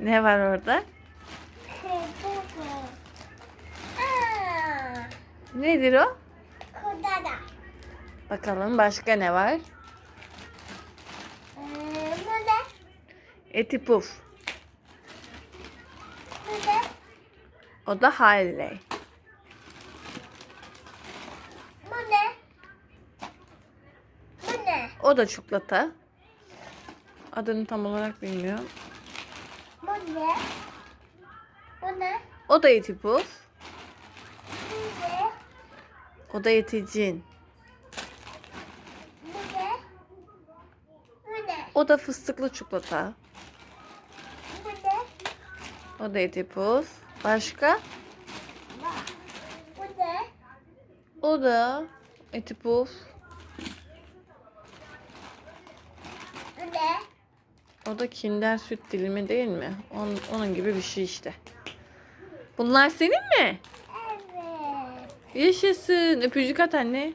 Ne var orada? Nedir o? Kudada. Bakalım başka ne var? Ee, bu ne? Eti puf. Bu ne? O da Harley. Bu ne? Bu ne? O da çikolata. Adını tam olarak bilmiyorum. Bu ne? Bu ne? O da eti puf. Bu ne? O da eticin. Bu ne? Bu ne? O da fıstıklı çikolata. Bu ne? O da eti puf. Başka? Bu ne? O da eti puf. Bu ne? O da kinder süt dilimi değil mi? Onun, onun gibi bir şey işte. Bunlar senin mi? Evet. Yaşasın. Öpücük at anne.